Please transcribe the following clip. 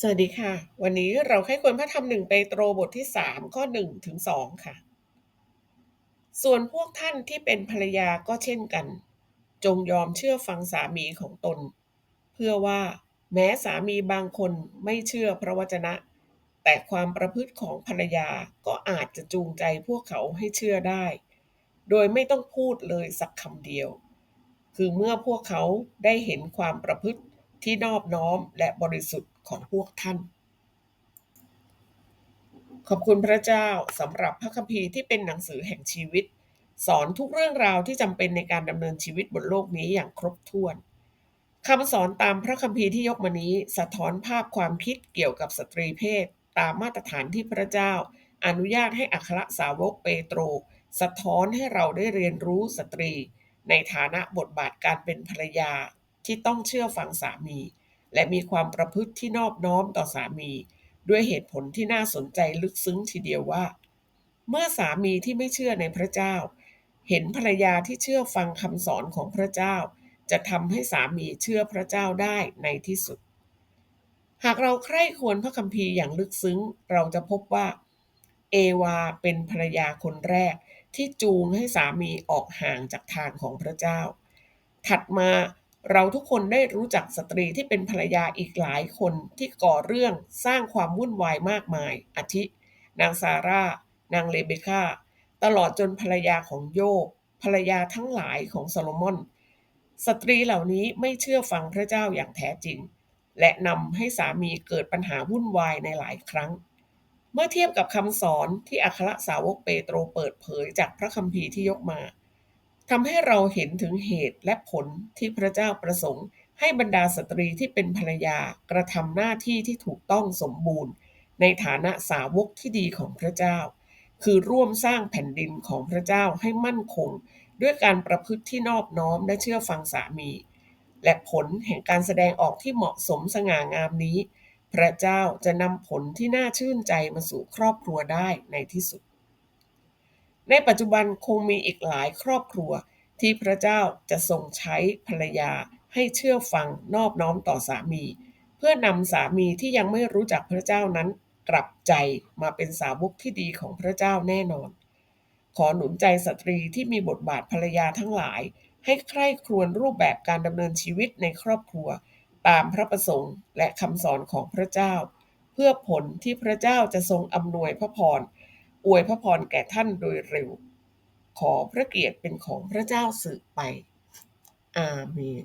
สวัสดีค่ะ วันนี้เราใคร่ควรพระธรรมหนึ่งเปโตรบทที่3ข้อ1ถึง2ค่ะ ส่วนพวกท่านที่เป็นภรรยาก็เช่นกัน จงยอมเชื่อฟังสามีของตน เพื่อว่าแม้สามีบางคนไม่เชื่อพระวจนะ แต่ความประพฤติของภรรยาก็อาจจะจูงใจพวกเขาให้เชื่อได้ โดยไม่ต้องพูดเลยสักคำเดียว คือเมื่อพวกเขาได้เห็นความประพฤติที่นอบน้อมและบริสุทธิ์ ของพวกท่าน ขอบคุณพระเจ้าสำหรับพระคัมภีร์ที่เป็นหนังสือแห่งชีวิต สอนทุกเรื่องราวที่จำเป็นในการดำเนินชีวิตบนโลกนี้อย่างครบถ้วนคำสอนตามพระคัมภีร์ที่ยกมานี้สะท้อนภาพความคิดเกี่ยวกับสตรีเพศ ตามมาตรฐานที่พระเจ้า อนุญาตให้อัครสาวกเปโตร สะท้อนให้เราได้เรียนรู้สตรี ในฐานะบทบาทการเป็นภรรยาที่ต้องเชื่อฟังสามี และมีความประพฤติที่นอบน้อมต่อสามี ด้วยเหตุผลที่น่าสนใจลึกซึ้งทีเดียวว่า เมื่อสามีที่ไม่เชื่อในพระเจ้า เห็นภรรยาที่เชื่อฟังคำสอนของพระเจ้า จะทำให้สามีเชื่อพระเจ้าได้ในที่สุด หากเราใคร่ควรพระคัมภีร์อย่างลึกซึ้ง เราจะพบว่า เอวาเป็นภรรยาคนแรกที่จูงให้สามีออกห่างจากทางของพระเจ้า ถัดมา เราทุกคนได้รู้จักสตรีที่เป็นภรรยาอีกหลายคนที่ก่อเรื่องสร้างความวุ่นวายมากมาย อาทิ นางซาร่า นางเลเบคาตลอดจนภรรยาของโยบภรรยาทั้งหลายของโซโลมอน สตรีเหล่านี้ไม่เชื่อฟังพระเจ้าอย่างแท้จริง และนำให้สามีเกิดปัญหาวุ่นวายในหลายครั้ง เมื่อเทียบกับคำสอนที่อัครสาวกเปโตรเปิดเผยจากพระคัมภีร์ที่ยกมา ทำให้เราเห็นถึงเหตุและผลที่พระเจ้าประสงค์ ให้บรรดาสตรีที่เป็นภรรยากระทำหน้าที่ที่ถูกต้องสมบูรณ์ ในฐานะสาวกที่ดีของพระเจ้า คือร่วมสร้างแผ่นดินของพระเจ้าให้มั่นคง ด้วยการประพฤติที่นอบน้อมและเชื่อฟังสามี และผลแห่งการแสดงออกที่เหมาะสมสง่างามนี้ พระเจ้าจะนำผลที่น่าชื่นใจมาสู่ครอบครัวได้ในที่สุด ในปัจจุบันคงมีอีกหลายครอบครัวที่พระเจ้าจะทรงใช้ภรรยาให้เชื่อฟังนอบน้อมต่อสามี เพื่อนำสามีที่ยังไม่รู้จักพระเจ้านั้นกลับใจมาเป็นสาวกที่ดีของพระเจ้าแน่นอน ขอหนุนใจสตรีที่มีบทบาทภรรยาทั้งหลาย ให้ใคร่ครวญรูปแบบการดำเนินชีวิตในครอบครัว ตามพระประสงค์และคำสอนของพระเจ้า เพื่อผลที่พระเจ้าจะทรงอำนวยพระพร อวยพระพรแก่ท่านโดยเร็ว ขอพระเกียรติเป็นของพระเจ้าสืบไป อาเมน